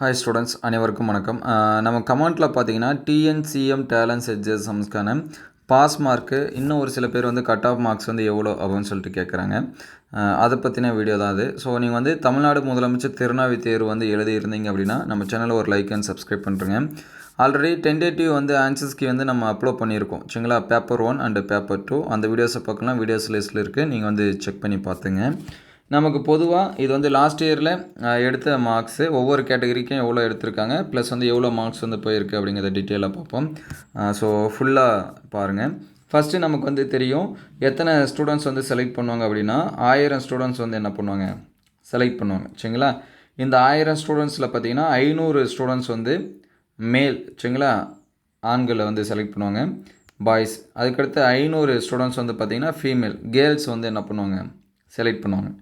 Hi students அனைவருக்கும் வணக்கம். நம்ம கமெண்ட்டில் பார்த்தீங்கன்னா டிஎன்சிஎம் டேலண்ட்ஸ் எக்ஸாம்ஸ்க்கான பாஸ் மார்க்கு இன்னும் ஒரு சில பேர் வந்து கட் ஆஃப் மார்க்ஸ் வந்து எவ்வளோ அப்படின்னு சொல்லிட்டு கேட்குறாங்க அதை பற்றின வீடியோ தான் அது. ஸோ நீங்கள் வந்து தமிழ்நாடு முதலமைச்சர் திருநாவி தேர்வு வந்து எழுதியிருந்தீங்க அப்படின்னா நம்ம சேனலில் ஒரு லைக் அண்ட் சப்ஸ்கிரைப் பண்ணுறேங்க ஆல்ரெடி டென்டேட்டிவ் வந்து ஆன்சர்ஸ்க்கு வந்து நம்ம அப்லோட் பண்ணியிருக்கோம். சரிங்களா? Paper one and paper two அந்த வீடியோஸை பார்க்கலாம். வீடியோஸ் லிஸ்ட்டில் இருக்குது நீங்கள் வந்து செக் பண்ணி பார்த்துங்க. நமக்கு பொதுவாக இது வந்து லாஸ்ட் இயரில் எடுத்த மார்க்ஸு ஒவ்வொரு கேட்டகரிக்கும் எவ்வளோ எடுத்திருக்காங்க ப்ளஸ் வந்து எவ்வளோ மார்க்ஸ் வந்து போயிருக்கு அப்படிங்கிறத டீட்டெயிலாக பார்ப்போம். ஸோ ஃபுல்லாக பாருங்கள் ஃபஸ்ட்டு நமக்கு வந்து தெரியும் எத்தனை ஸ்டூடெண்ட்ஸ் வந்து செலக்ட் பண்ணுவாங்க அப்படின்னா ஆயிரம் ஸ்டூடெண்ட்ஸ் வந்து என்ன பண்ணுவாங்க? செலக்ட் பண்ணுவாங்க சரிங்களா? இந்த ஆயிரம் ஸ்டூடெண்ட்ஸில் பார்த்தீங்கன்னா ஐநூறு ஸ்டூடெண்ட்ஸ் வந்து மேல் சரிங்களா? ஆண்களை வந்து செலக்ட் பண்ணுவாங்க. பாய்ஸ் அதுக்கடுத்து ஐநூறு ஸ்டூடெண்ட்ஸ் வந்து பார்த்திங்கன்னா ஃபீமேல் கேர்ள்ஸ் வந்து என்ன பண்ணுவாங்க? செலக்ட் பண்ணுவாங்க.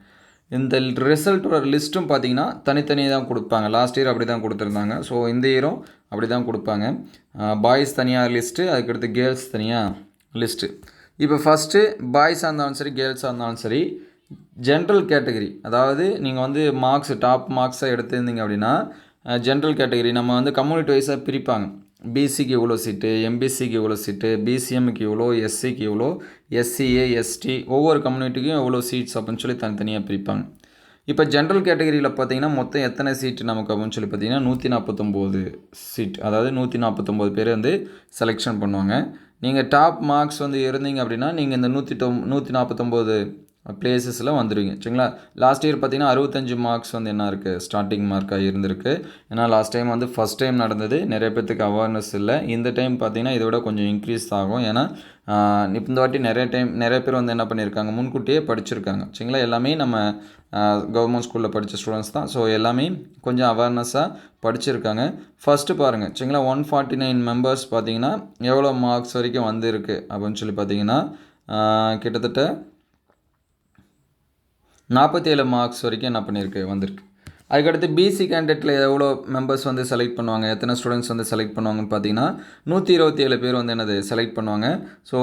இந்த ரிசல்ட்டோட லிஸ்ட்டும் பார்த்தீங்கன்னா தனித்தனியாக தான் கொடுப்பாங்க. லாஸ்ட் இயர் அப்படி தான் கொடுத்துருந்தாங்க. ஸோ இந்த இயரும் அப்படி தான் கொடுப்பாங்க பாய்ஸ் தனியாக லிஸ்ட்டு அதுக்கடுத்து கேர்ள்ஸ் தனியாக லிஸ்ட்டு இப்போ ஃபஸ்ட்டு பாய்ஸாக இருந்தாலும் சரி கேர்ள்ஸாக இருந்தாலும் சரி ஜென்ரல் கேட்டகரி அதாவது நீங்கள் வந்து மார்க்ஸ் டாப் மார்க்ஸாக எடுத்திருந்தீங்க அப்படின்னா ஜென்ரல் கேட்டகரி நம்ம வந்து கம்யூனிட்டி வைஸாக பிரிப்பாங்க. பிசிக்கு இவ்வளோ சீட்டு எம்பிசிக்கு இவ்வளோ சீட்டு பிசிஎம்க்கு இவ்வளோ எஸ்சிக்கு இவ்வளோ எஸ்சிஏ எஸ்டி ஒவ்வொரு கம்யூனிட்டிக்கும் எவ்வளோ சீட்ஸ் அப்படின்னு சொல்லி தனித்தனியாக பிரிப்பாங்க. இப்போ ஜென்ரல் கேட்டகரியில் பார்த்தீங்கன்னா மொத்தம் எத்தனை சீட்டு நமக்கு அப்படின்னு சொல்லி பார்த்தீங்கன்னா நூற்றி நாற்பத்தொம்போது சீட் அதாவது நூற்றி நாற்பத்தொம்போது பேர் வந்து செலெக்ஷன் பண்ணுவாங்க. நீங்கள் டாப் மார்க்ஸ் வந்து இருந்தீங்க அப்படின்னா நீங்கள் இந்த நூற்றி தொம் நூற்றி நாற்பத்தொம்போது பிளேசஸில் வந்துடுவீங்க சரிங்களா? லாஸ்ட் இயர் பார்த்தீங்கன்னா அறுபத்தஞ்சு மார்க்ஸ் வந்து என்ன இருக்குது ஸ்டார்டிங் மார்க்காக இருந்திருக்கு. ஏன்னா லாஸ்ட் டைம் வந்து ஃபஸ்ட் டைம் நடந்தது. நிறைய பேர்த்துக்கு அவேர்னஸ் இல்லை. இந்த டைம் பார்த்தீங்கன்னா இதை விட கொஞ்சம் இன்க்ரீஸ் ஆகும். ஏன்னா இப்போ இந்த வாட்டி நிறைய டைம் நிறைய பேர் வந்து என்ன பண்ணியிருக்காங்க? முன்கூட்டியே படிச்சிருக்காங்க. சரிங்களா? எல்லாமே நம்ம கவர்மெண்ட் ஸ்கூலில் படித்த ஸ்டூடெண்ட்ஸ் தான். ஸோ எல்லாமே கொஞ்சம் அவேர்னஸாக படிச்சிருக்காங்க. ஃபஸ்ட்டு பாருங்கள் சரிங்களா? ஒன் ஃபார்ட்டி நைன் மெம்பர்ஸ் பார்த்தீங்கன்னா எவ்வளோ மார்க்ஸ் வரைக்கும் வந்திருக்கு? அப்படின்னு சொல்லி பார்த்தீங்கன்னா கிட்டத்தட்ட நாற்பத்தி ஏழு மார்க்ஸ் வரைக்கும் என்ன பண்ணியிருக்கு வந்திருக்கு. அதுக்கடுத்து பிசி கேண்டிடேட்டில் எவ்வளோ மெம்பர்ஸ் வந்து செலக்ட் பண்ணுவாங்க எத்தனை ஸ்டூடெண்ட்ஸ் வந்து செலக்ட் பண்ணுவாங்கன்னு பார்த்தீங்கன்னா நூற்றி இருபத்தி ஏழு பேர் வந்து என்னது செலக்ட் பண்ணுவாங்க. ஸோ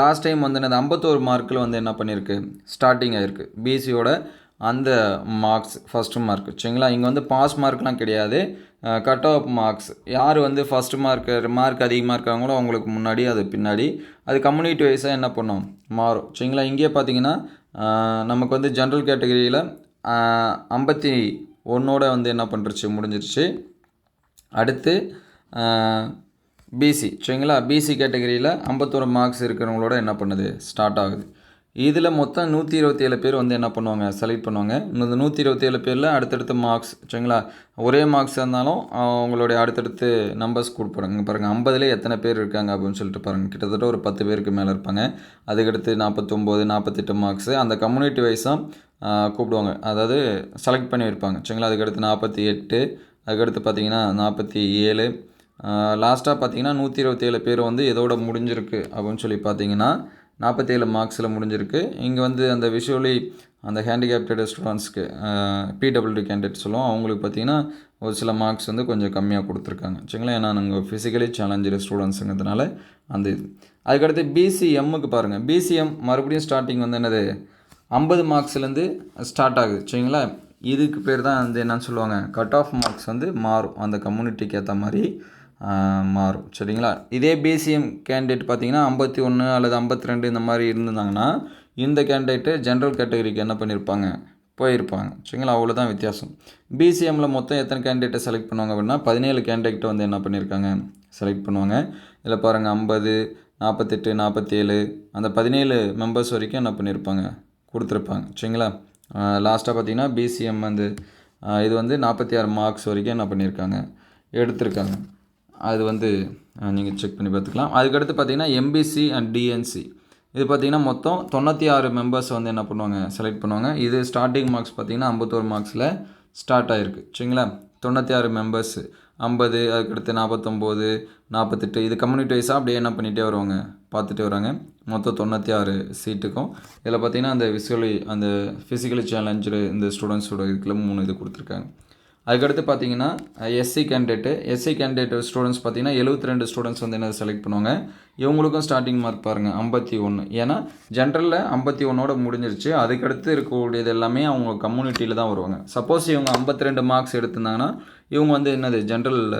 லாஸ்ட் டைம் வந்து என்னது ஐம்பத்தோரு மார்க்கில் வந்து என்ன பண்ணியிருக்கு ஸ்டார்டிங் ஆகிருக்கு பிசியோட அந்த மார்க்ஸ் ஃபஸ்ட்டு மார்க் சரிங்களா? இங்கே வந்து பாஸ் மார்க்லாம் கிடையாது. கட் ஆஃப் மார்க்ஸ் யார் வந்து ஃபஸ்ட்டு மார்க் மார்க் அதிகமாக இருக்காங்களோ அவங்களுக்கு முன்னாடி அது பின்னாடி. அது கம்யூனிட்டி வைஸாக என்ன பண்ணும்? மாறும். சரிங்களா? இங்கே பார்த்தீங்கன்னா நமக்கு வந்து ஜென்ரல் கேட்டகரியில் ஐம்பத்தி ஒன்றோட வந்து என்ன பண்ணுறச்சு முடிஞ்சிருச்சு. அடுத்து பிசி சரிங்களா? பிசி கேட்டகரியில் ஐம்பத்தோரு மார்க்ஸ் இருக்கிறவங்களோட என்ன பண்ணுது? ஸ்டார்ட் ஆகுது. இதில் மொத்தம் நூற்றி இருபத்தி ஏழு பேர் வந்து என்ன பண்ணுவாங்க செலக்ட் பண்ணுவாங்க. இந்த நூற்றி இருபத்தி ஏழு பேரில் அடுத்தடுத்து மார்க்ஸ் சரிங்களா? ஒரே மார்க்ஸ் இருந்தாலும் அவங்களுடைய அடுத்தடுத்து நம்பர்ஸ் கொடுப்பாங்க. பாருங்கள் ஐம்பதுல எத்தனை பேர் இருக்காங்க அப்படின்னு சொல்லிட்டு பாருங்கள் கிட்டத்தட்ட ஒரு பத்து பேருக்கு மேலே இருப்பாங்க. அதுக்கடுத்து நாற்பத்தொம்போது நாற்பத்தெட்டு மார்க்ஸு அந்த கம்யூனிட்டி வைஸாக கூப்பிடுவாங்க. அதாவது செலக்ட் பண்ணி வைப்பாங்க. சரிங்களா? அதுக்கடுத்து நாற்பத்தி எட்டு அதுக்கடுத்து பார்த்தீங்கன்னா நாற்பத்தி ஏழு லாஸ்ட்டாக பார்த்தீங்கன்னா நூற்றி இருபத்தி ஏழு பேர் வந்து எதோட முடிஞ்சிருக்கு அப்படின்னு சொல்லி பார்த்தீங்கன்னா நாற்பத்தேழு மார்க்ஸில் முடிஞ்சிருக்கு. இங்கே வந்து அந்த விஷுவலி அந்த ஹேண்டிகேப்டட் ஸ்டூடெண்ட்ஸ்க்கு பிடபிள்யூடி கேண்டிடேட் சொல்லுவோம். அவங்களுக்கு பார்த்தீங்கன்னா ஒரு சில மார்க்ஸ் வந்து கொஞ்சம் கம்மியாக கொடுத்துருக்காங்க. சரிங்களா? ஏன்னா நாங்கள் ஃபிசிக்கலி சேலஞ்சு ஸ்டூடெண்ட்ஸுங்கிறதுனால அந்த இது. அதுக்கடுத்து பிசிஎம்முக்கு பாருங்கள் பிசிஎம் மறுபடியும் ஸ்டார்டிங் வந்து என்னது? ஐம்பது மார்க்ஸ்லேருந்து ஸ்டார்ட் ஆகுது. சரிங்களா? இதுக்கு பேர் தான் வந்து என்னன்னு சொல்லுவாங்க? கட் ஆஃப் மார்க்ஸ் வந்து மாறும். அந்த கம்யூனிட்டிக்கு ஏற்ற மாதிரி மாறும். சரிங்களா? இதே பிசிஎம் கேண்டிடேட் பார்த்தீங்கன்னா ஐம்பத்தி ஒன்று அல்லது ஐம்பத்தி ரெண்டு இந்த மாதிரி இருந்திருந்தாங்கன்னா இந்த கேண்டிடேட்டு ஜென்ரல் கேட்டகரிக்கு என்ன பண்ணியிருப்பாங்க போயிருப்பாங்க. சரிங்களா? அவ்வளோதான் வித்தியாசம். பிசிஎம்மில் மொத்தம் எத்தனை கேண்டிடேட்டை செலக்ட் பண்ணுவாங்க அப்படின்னா பதினேழு கேண்டிடேட்டை வந்து என்ன பண்ணியிருக்காங்க செலக்ட் பண்ணுவாங்க. இதில் பாருங்கள் ஐம்பது நாற்பத்தெட்டு நாற்பத்தேழு அந்த பதினேழு மெம்பர்ஸ் வரைக்கும் என்ன பண்ணியிருப்பாங்க கொடுத்துருப்பாங்க. சரிங்களா? லாஸ்ட்டாக பார்த்தீங்கன்னா பிசிஎம் வந்து இது வந்து நாற்பத்தி ஆறு மார்க்ஸ் வரைக்கும் என்ன பண்ணியிருக்காங்க எடுத்திருக்காங்க. அது வந்து நீங்கள் செக் பண்ணி பார்த்துக்கலாம். அதுக்கடுத்து பார்த்தீங்கன்னா எம்பிசி அண்ட் டிஎன்சி இது பார்த்தீங்கன்னா மொத்தம் தொண்ணூற்றி ஆறு மெம்பர்ஸ் வந்து என்ன பண்ணுவாங்க? செலக்ட் பண்ணுவாங்க. இது ஸ்டார்டிங் மார்க்ஸ் பார்த்தீங்கன்னா ஐம்பத்தோரு மார்க்ஸில் ஸ்டார்ட் ஆகிருக்கு சரிங்களா? தொண்ணூற்றி ஆறு மெம்பர்ஸு ஐம்பது அதுக்கடுத்து நாற்பத்தொம்போது நாற்பத்தெட்டு இது கம்யூனிட்டி வைஸாக அப்படியே என்ன பண்ணிகிட்டே வருவாங்க? பார்த்துட்டு வராங்க. மொத்தம் தொண்ணூற்றி ஆறு சீட்டுக்கும் இதில் பார்த்தீங்கன்னா அந்த விசுவலி அந்த ஃபிசிக்கலி சேலஞ்சு இந்த ஸ்டூடெண்ட்ஸோட இதுக்குள்ள மூணு இது கொடுத்துருக்காங்க. அதுக்கடுத்து பார்த்தீங்கன்னா SC candidate SC candidate students பார்த்தீங்கன்னா எழுபத்தி ரெண்டு ஸ்டூடெண்ட்ஸ் வந்து என்ன செலக்ட் பண்ணுவாங்க. இவங்களுக்கும் ஸ்டார்டிங் மார்க் பாருங்கள் ஐம்பத்தி ஒன்று ஏன்னா ஜென்ரலில் ஐம்பத்தி ஒன்றோட முடிஞ்சிருச்சு. அதுக்கடுத்து இருக்கக்கூடியது எல்லாமே அவங்க கம்யூனிட்டியில் தான் வருவாங்க. சப்போஸ் இவங்க ஐம்பத்தி ரெண்டு மார்க்ஸ் எடுத்திருந்தாங்கன்னா இவங்க வந்து என்னது ஜென்ரலில்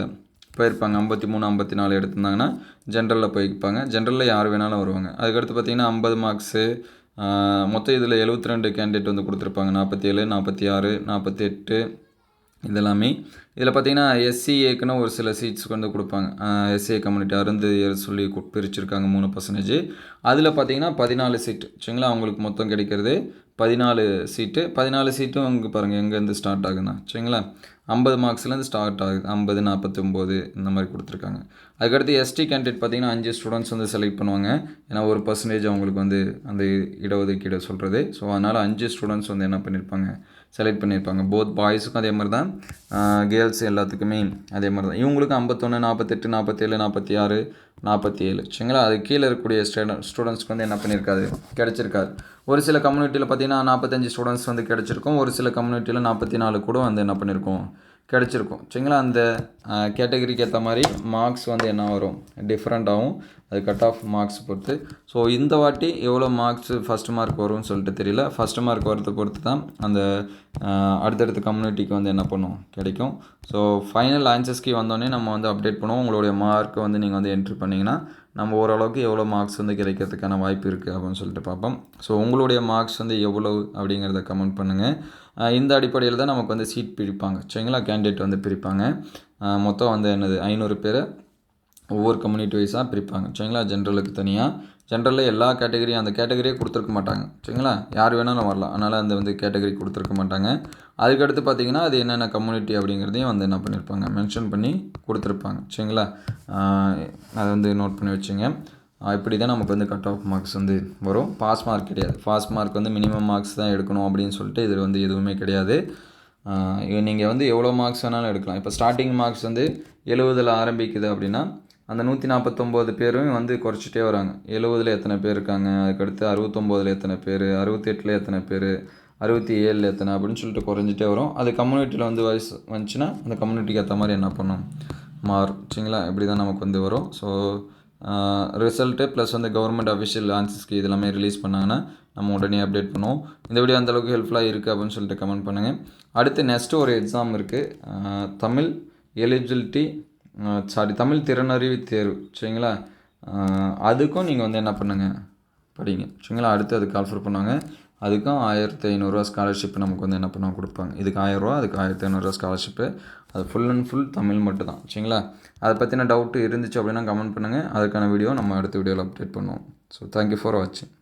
போயிருப்பாங்க. ஐம்பத்தி மூணு ஐம்பத்தி நாலு எடுத்திருந்தாங்கன்னா ஜென்ரலில் போயிருப்பாங்க ஜென்ரலில் யார் வேணாலும் வருவாங்க. அதுக்கடுத்து பார்த்தீங்கன்னா ஐம்பது மார்க்ஸு மொத்தம் இதில் எழுபத்தி ரெண்டு கேண்டிடேட் வந்து கொடுத்துருப்பாங்க. நாற்பத்தி ஏழு நாற்பத்தி ஆறு நாற்பத்தி எட்டு இதெல்லாமே. இதில் பார்த்தீங்கன்னா எஸ்சிஏக்குன்னு ஒரு சில சீட்ஸ் வந்து கொடுப்பாங்க. எஸ்சிஏ கம்யூனிட்டி அருந்து சொல்லி கு- பிரிச்சிருக்காங்க மூணு பர்சன்டேஜ் அதில் பார்த்தீங்கன்னா பதினாலு சீட் சரிங்களா? அவங்களுக்கு மொத்தம் கிடைக்கிறது பதினாலு சீட்டு பதினாலு சீட்டும் இங்கே பாருங்கள் எங்கேருந்து ஸ்டார்ட் ஆகுதுன்னா சரிங்களா ஐம்பது மார்க்ஸ்லேருந்து ஸ்டார்ட் ஆகுது. ஐம்பது நாற்பத்தொம்போது இந்த மாதிரி கொடுத்துருக்காங்க. அதுக்கடுத்து எஸ்டி கேண்டிடேட் பார்த்திங்கன்னா அஞ்சு ஸ்டூடெண்ட்ஸ் வந்து செலக்ட் பண்ணுவாங்க. ஏன்னா ஒரு பர்சன்டேஜ் அவங்களுக்கு வந்து அந்த இடஒதுக்கீடு சொல்கிறது ஸோ அதனால் அஞ்சு ஸ்டூடெண்ட்ஸ் வந்து என்ன பண்ணியிருப்பாங்க செலக்ட் பண்ணியிருப்பாங்க போத் பாய்ஸுக்கும் அதே மாதிரி தான் கேர்ள்ஸ் எல்லாத்துக்குமே அதே மாதிரி தான் இவங்களுக்கும் ஐம்பத்தொன்று நாற்பத்தெட்டு நாற்பத்தேழு நாற்பத்தி ஆறு நாற்பத்தி ஏழு. சரிங்களா? அது கீழே இருக்கக்கூடிய ஸ்டூடெண்ட் ஸ்டூடெண்ட்ஸ்க்கு வந்து என்ன பண்ணியிருக்காது கிடச்சிருக்காது ஒரு சில கம்யூனிட்டியில் பார்த்தீங்கன்னா நாற்பத்தஞ்சு ஸ்டூடெண்ட்ஸ் வந்து கிடச்சிருக்கும். ஒரு சில கம்யூனிட்டியில் நாற்பத்தி நாலு கூட வந்து என்ன பண்ணியிருக்கோம் கிடச்சிருக்கும். சரிங்களா? அந்த கேட்டகரிக்கு ஏற்ற மாதிரி மார்க்ஸ் வந்து என்ன வரும்? டிஃப்ரெண்ட்டாகவும் அது கட் ஆஃப் மார்க்ஸ் பொறுத்து. ஸோ இந்த வாட்டி எவ்வளோ மார்க்ஸ் ஃபஸ்ட் மார்க் வரும்னு சொல்லிட்டு தெரியல. ஃபஸ்ட் மார்க் வரதை பொறுத்து தான் அந்த அடுத்தடுத்த கம்யூனிட்டிக்கு வந்து என்ன பண்ணுவோம் கிடைக்கும். ஸோ ஃபைனல் ஆன்சர்ஸ்க்கு வந்தோடனே நம்ம வந்து அப்டேட் பண்ணுவோம். உங்களுடைய மார்க்கை வந்து நீங்கள் வந்து என்ட்ரி பண்ணிங்கன்னா நம்ம ஓரளவுக்கு எவ்வளோ மார்க்ஸ் வந்து கிடைக்கிறதுக்கான வாய்ப்பு இருக்குது அப்படின்னு சொல்லிட்டு பார்ப்போம். ஸோ உங்களுடைய மார்க்ஸ் வந்து எவ்வளவு அப்படிங்கிறத கமெண்ட் பண்ணுங்கள் இந்த அடிப்படையில் தான் நமக்கு வந்து சீட் பிரிப்பாங்க. சரிங்களா? கேண்டிடேட் வந்து பிரிப்பாங்க. மொத்தம் வந்து என்னது? ஐநூறு பேரை ஒவ்வொரு கம்யூனிட்டி வைஸாக பிரிப்பாங்க. சரிங்களா? ஜென்ரலுக்கு தனியாக ஜென்ரலில் எல்லா கேட்டகரியும் அந்த கேட்டகரியே கொடுத்துருக்க மாட்டாங்க. சரிங்களா? யார் வேணாலும் வரலாம். அதனால் அந்த வந்து கேட்டகரி கொடுத்துருக்க மாட்டாங்க. அதுக்கடுத்து பார்த்தீங்கன்னா அது என்னென்ன கம்யூனிட்டி அப்படிங்கிறதையும் வந்து என்ன பண்ணியிருப்பாங்க மென்ஷன் பண்ணி கொடுத்துருப்பாங்க. சரிங்களா? அதை வந்து நோட் பண்ணி வச்சுங்க. இப்படி தான் நமக்கு வந்து கட் ஆஃப் மார்க்ஸ் வந்து வரும். பாஸ் மார்க் கிடையாது. பாஸ் மார்க் வந்து மினிமம் மார்க்ஸ் தான் எடுக்கணும் அப்படின்னு சொல்லிட்டு இதில் வந்து எதுவுமே கிடையாது. நீங்கள் வந்து எவ்வளோ மார்க்ஸ் வேணாலும் எடுக்கலாம். இப்போ ஸ்டார்டிங் மார்க்ஸ் வந்து எழுபதில் ஆரம்பிக்குது அப்படின்னா அந்த நூற்றி நாற்பத்தொம்போது பேரும் வந்து குறைச்சிட்டே வராங்க. எழுபதில் எத்தனை பேர் இருக்காங்க? அதுக்கடுத்து அறுபத்தொம்போதில் எத்தனை பேர்? அறுபத்தெட்டில் எத்தனை பேர்? அறுபத்தி ஏழில் எத்தனை? அப்படின்னு சொல்லிட்டு குறைஞ்சிட்டே வரும். அது கம்யூனிட்டியில் வந்து வயசு வந்துச்சுன்னா அந்த கம்யூனிட்டிக்கு ஏற்ற மாதிரி என்ன பண்ணும்? மாறும் சரிங்களா இப்படி தான் நமக்கு வந்து வரும். ஸோ ரிசல்ட்டு ப்ளஸ் வந்து கவர்மெண்ட் அஃபிஷியல் ஆன்சர்ஸ்க்கு இதெல்லாமே ரிலீஸ் பண்ணாங்கன்னா நம்ம உடனே அப்டேட் பண்ணுவோம். இந்த வீடியோ அந்த அளவுக்கு ஹெல்ப்ஃபுல்லாக இருக்குது அப்படின்னு சொல்லிட்டு கமெண்ட் பண்ணுங்கள் அடுத்து நெக்ஸ்ட்டு ஒரு எக்ஸாம் இருக்குது தமிழ் எலிஜிபிலிட்டி சாரி தமிழ் திறனறிவு தேர்வு சரிங்களா? அதுக்கும் நீங்கள் வந்து என்ன பண்ணுங்கள் படிங்க சரிங்களா? அடுத்து அதுக்கு ஆஃபர் பண்ணுவாங்க. அதுக்கும் ஆயிரத்தி ஐநூறுரூவா ஸ்காலர்ஷிப் நமக்கு வந்து என்ன பண்ணுவாங்க? கொடுப்பாங்க. இதுக்கு ஆயிரரூவா அதுக்கு ஆயிரத்தி ஐநூறுரூவா ஸ்காலர்ஷிப்பு அது ஃபுல் அண்ட் ஃபுல் தமிழ் மட்டும் தான் சரிங்களா? அதை பற்றின டவுட்டு இருந்துச்சு அப்படின்னா கமெண்ட் பண்ணுங்கள் அதுக்கான வீடியோ நம்ம அடுத்த வீடியோவில் அப்டேட் பண்ணுவோம். ஸோ தேங்க்யூ ஃபார் வாட்சிங்